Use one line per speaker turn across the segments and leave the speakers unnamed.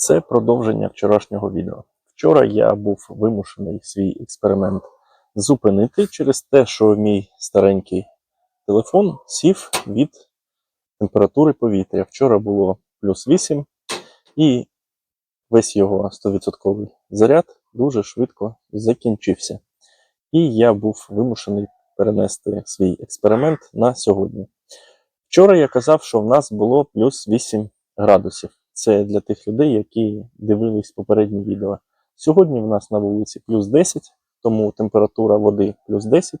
Це продовження вчорашнього відео. Вчора я був вимушений свій експеримент зупинити через те, що мій старенький телефон сів від температури повітря. Вчора було плюс 8, і весь його 100% заряд дуже швидко закінчився. І я був вимушений перенести свій експеримент на сьогодні. Вчора я казав, що в нас було плюс 8 градусів. Це для тих людей, які дивились попередні відео. Сьогодні в нас на вулиці плюс 10, тому температура води плюс 10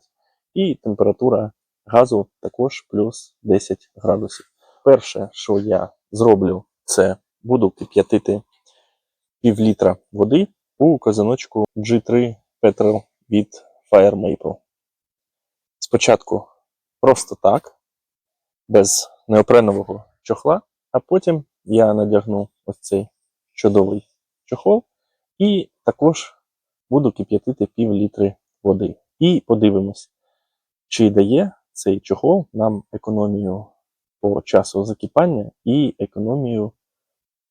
і температура газу також плюс 10 градусів. Перше, що я зроблю, це буду кип'ятити пів літра води у казаночку G3 Petrol від Fire Maple. Спочатку просто так, без неопренового чохла, а потім я надягну ось цей чудовий чохол і також буду кип'ятити пів літри води. І подивимось, чи дає цей чохол нам економію по часу закипання і економію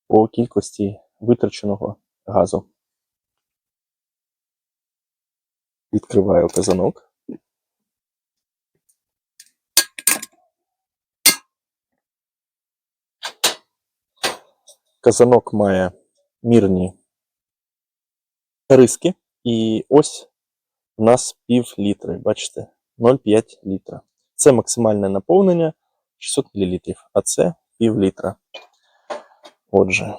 по кількості витраченого газу. Відкриваю казанок. Казанок має мірні риски, і ось у нас пів літри, бачите, 0,5 літра. Це максимальне наповнення 600 мл, а це пів літра. Отже,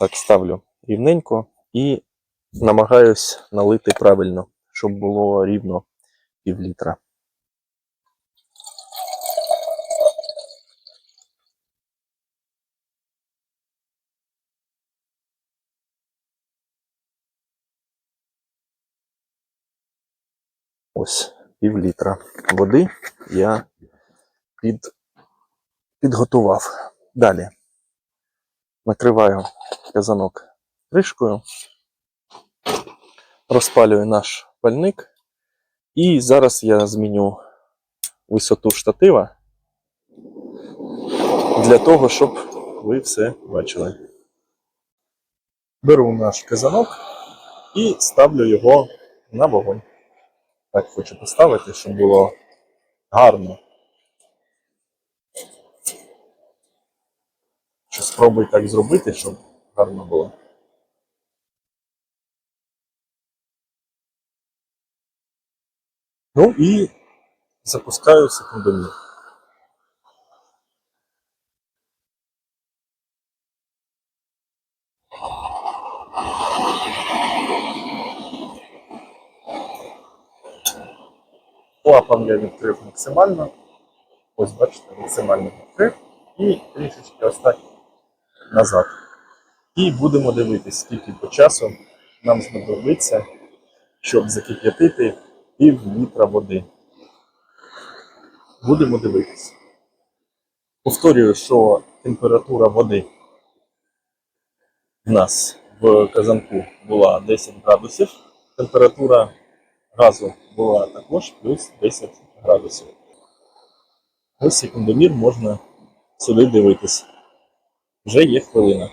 так ставлю рівненько і намагаюсь налити правильно, щоб було рівно пів літра. Ось пів літра води я під, підготував. Далі накриваю казанок кришкою, розпалюю наш пальник, і зараз я зміню висоту штатива для того, щоб ви все бачили. Беру наш казанок і ставлю його на вогонь. Так хочу поставити, щоб було гарно. Що спробуй так зробити, щоб гарно було. Ну і запускаю секундомір. Клапан я відкрив максимально. Ось бачите, максимально відкрив. І трішечки ось назад. І будемо дивитись, скільки по часу нам знадобиться, щоб закип'ятити пів літра води. Будемо дивитись. Повторюю, що температура води в нас в казанку була 10 градусів. Температура газу була також плюс 10 градусів. Ось секундомір можна сюди дивитись. Вже є хвилина.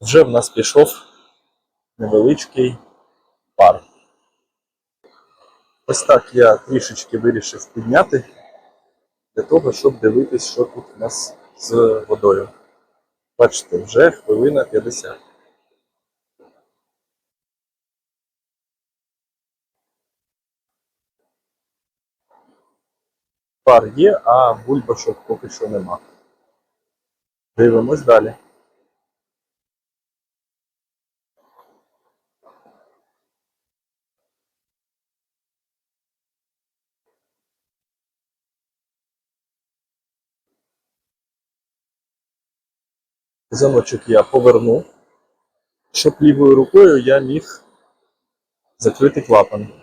Вже в нас пішов невеличкий пар. Ось так я трішечки вирішив підняти для того, щоб дивитись, що тут у нас з водою. Бачите, вже хвилина 50. Пар є, а бульбашок поки що нема. Дивимось далі. Замочок я поверну, щоб лівою рукою я міг закрити клапан.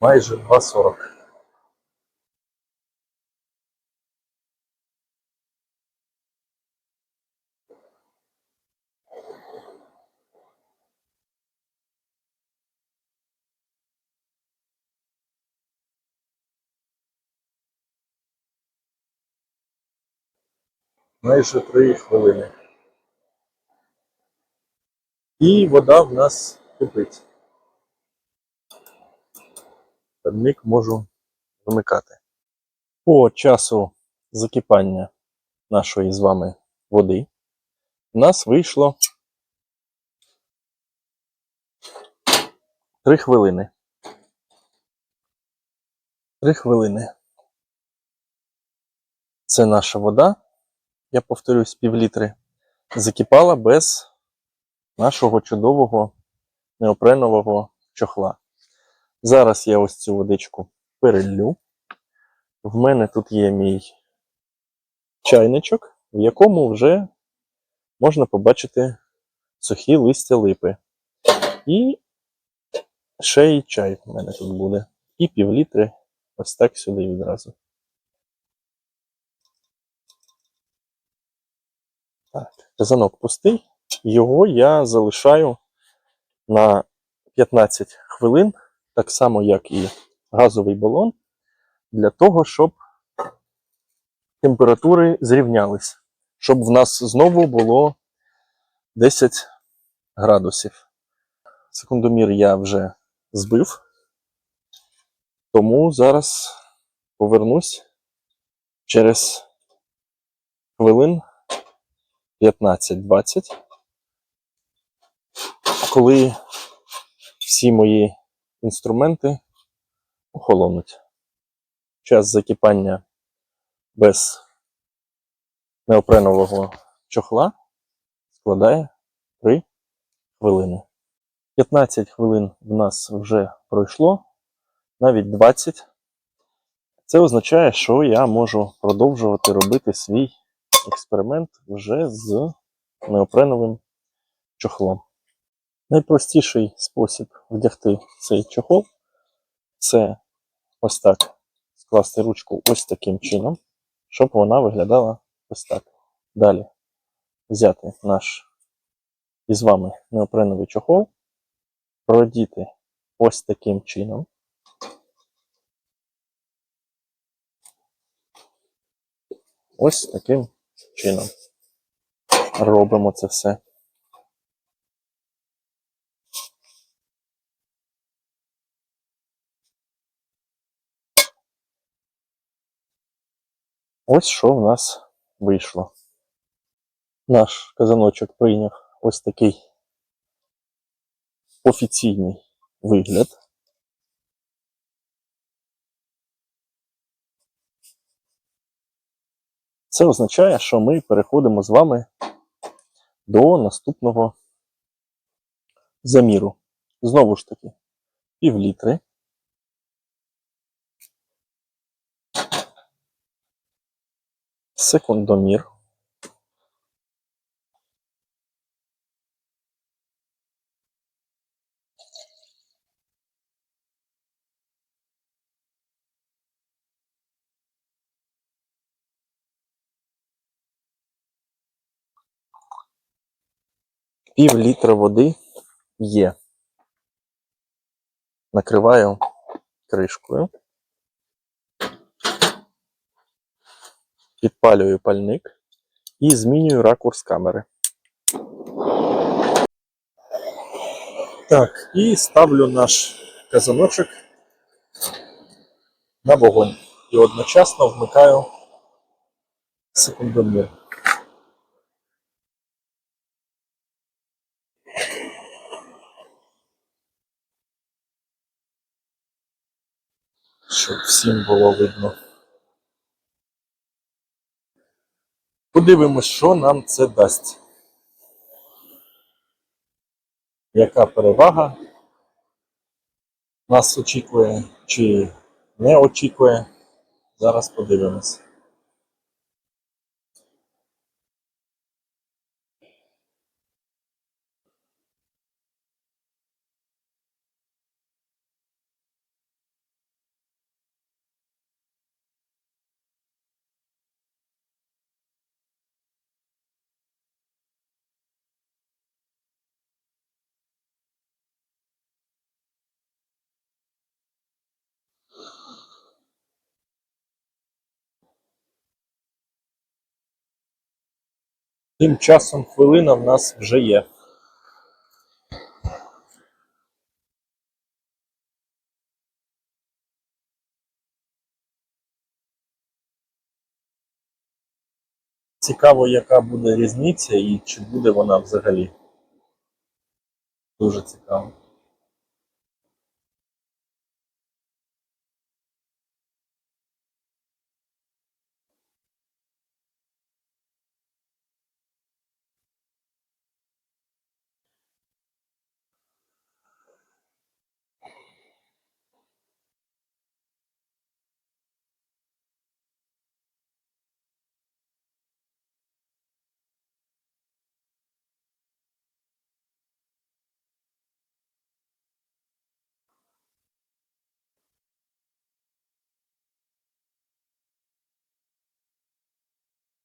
Майже 2,40. Майже 3 хвилини. І вода в нас кипить. Перник можу вимикати. По часу закипання нашої з вами води у нас вийшло 3 хвилини. 3 хвилини. Це наша вода. Я повторюсь, півлітри. Закипала без нашого чудового неопренового чохла. Зараз я ось цю водичку перелью. В мене тут є мій чайничок, в якому вже можна побачити сухі листя липи. І ще й чай в мене тут буде. І півлітри ось так сюди відразу. Казанок пустий. Його я залишаю на 15 хвилин, так само, як і газовий балон, для того, щоб температури зрівнялись, щоб в нас знову було 10 градусів. Секундомір я вже збив, тому зараз повернусь через хвилин 15-20, коли всі мої інструменти охолонуть. Час закипання без неопренового чохла складає 3 хвилини. 15 хвилин в нас вже пройшло, навіть 20. Це означає, що я можу продовжувати робити свій експеримент вже з неопреновим чохлом. Найпростіший спосіб вдягти цей чохол це ось так скласти ручку ось таким чином, щоб вона виглядала ось так. Далі взяти наш із вами неопреновий чохол, продіти ось таким чином. Ось таким чином. Робимо це все. Ось що в нас вийшло. Наш казаночок прийняв ось такий офіційний вигляд. Це означає, що ми переходимо з вами до наступного заміру. Знову ж таки, півлітри. Секундомір. Пів літра води є. Накриваю кришкою. Підпалюю пальник і змінюю ракурс камери. Так, і ставлю наш казаночок на вогонь. І одночасно вмикаю секундомір. Щоб всім було видно. Подивимось, що нам це дасть. Яка перевага нас очікує чи не очікує. Зараз подивимось. Тим часом хвилина в нас вже є. Цікаво, яка буде різниця і чи буде вона взагалі. Дуже цікаво.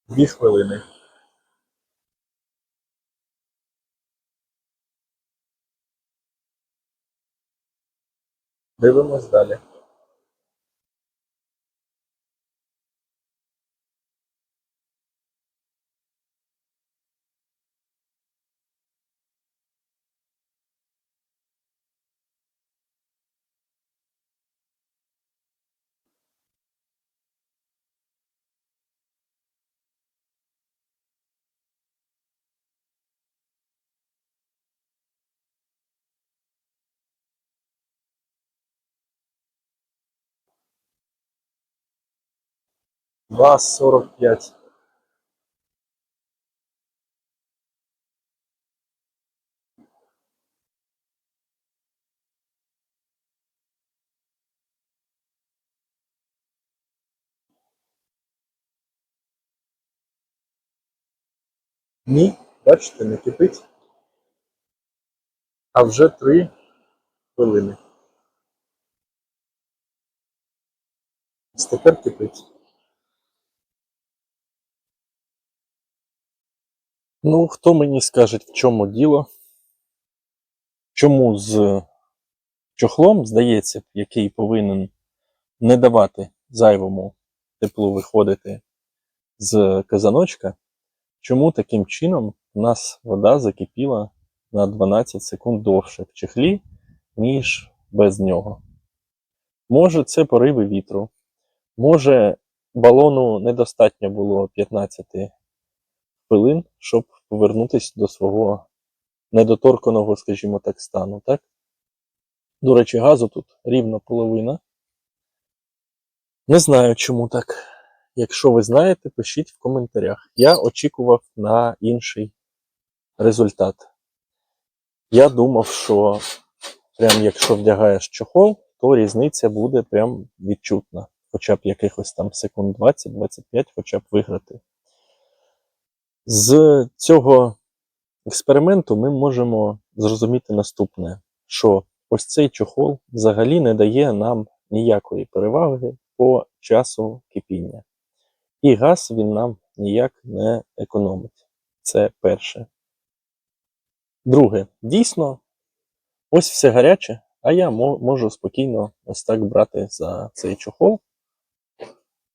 Дві хвилини. Дивимось далі. Два сорок п'ять. Ні, бачите, не кипить. А вже три хвилини. Ось кипить. Ну, хто мені скаже, в чому діло? Чому з чохлом, здається, який повинен не давати зайвому теплу виходити з казаночка, чому таким чином у нас вода закипіла на 12 секунд довше в чехлі, ніж без нього? Може, це пориви вітру, може, балону недостатньо було 15 хвилин, щоб повернутися до свого недоторканого, скажімо так, стану, так? До речі, газу тут рівно половина. Не знаю, чому так. Якщо ви знаєте, пишіть в коментарях. Я очікував на інший результат. Я думав, що прям якщо вдягаєш чохол, то різниця буде прям відчутна. Хоча б якихось там секунд 20-25, хоча б виграти. З цього експерименту ми можемо зрозуміти наступне, що ось цей чохол взагалі не дає нам ніякої переваги по часу кипіння. І газ він нам ніяк не економить. Це перше. Друге, дійсно, ось все гаряче, а я можу спокійно ось так брати за цей чохол.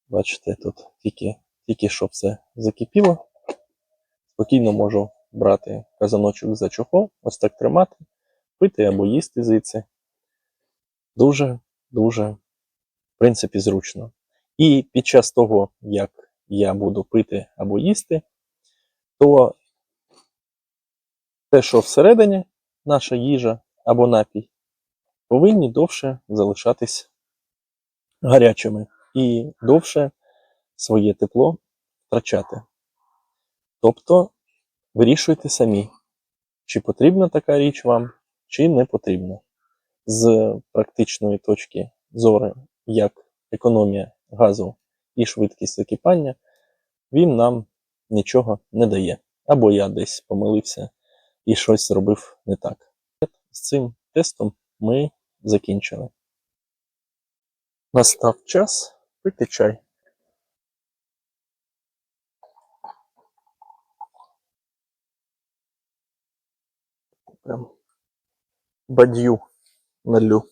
Бачите, тут тільки, тільки що все закипіло. Спокійно можу брати казаночок за чохол, ось так тримати, пити або їсти звідси. Дуже, дуже, в принципі, зручно. І під час того, як я буду пити або їсти, то те, що всередині наша їжа або напій, повинні довше залишатись гарячими і довше своє тепло втрачати. Тобто вирішуйте самі, чи потрібна така річ вам, чи не потрібна. З практичної точки зору, як економія газу і швидкість закипання, він нам нічого не дає. Або я десь помилився і щось зробив не так. З цим тестом ми закінчили. Настав час пити чай. Прям бадью налью.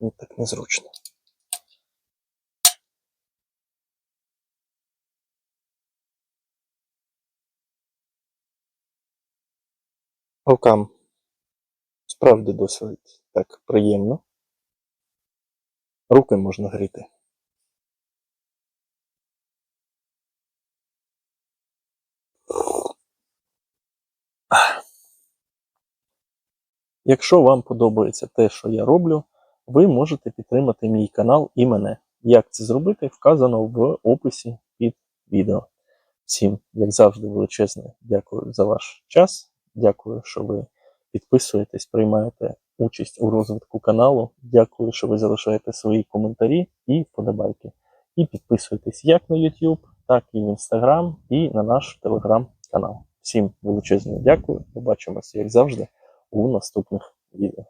От так незручно. Рукам. Справді досить так приємно. Руки можна гріти. Якщо вам подобається те, що я роблю, ви можете підтримати мій канал і мене. Як це зробити, вказано в описі під відео. Всім, як завжди, величезне дякую за ваш час. Дякую, що ви підписуєтесь, приймаєте участь у розвитку каналу. Дякую, що ви залишаєте свої коментарі і вподобайки. І підписуйтесь як на YouTube, так і в Instagram, і на наш Telegram канал. Всім величезне дякую. Побачимося, як завжди, у наступних відео.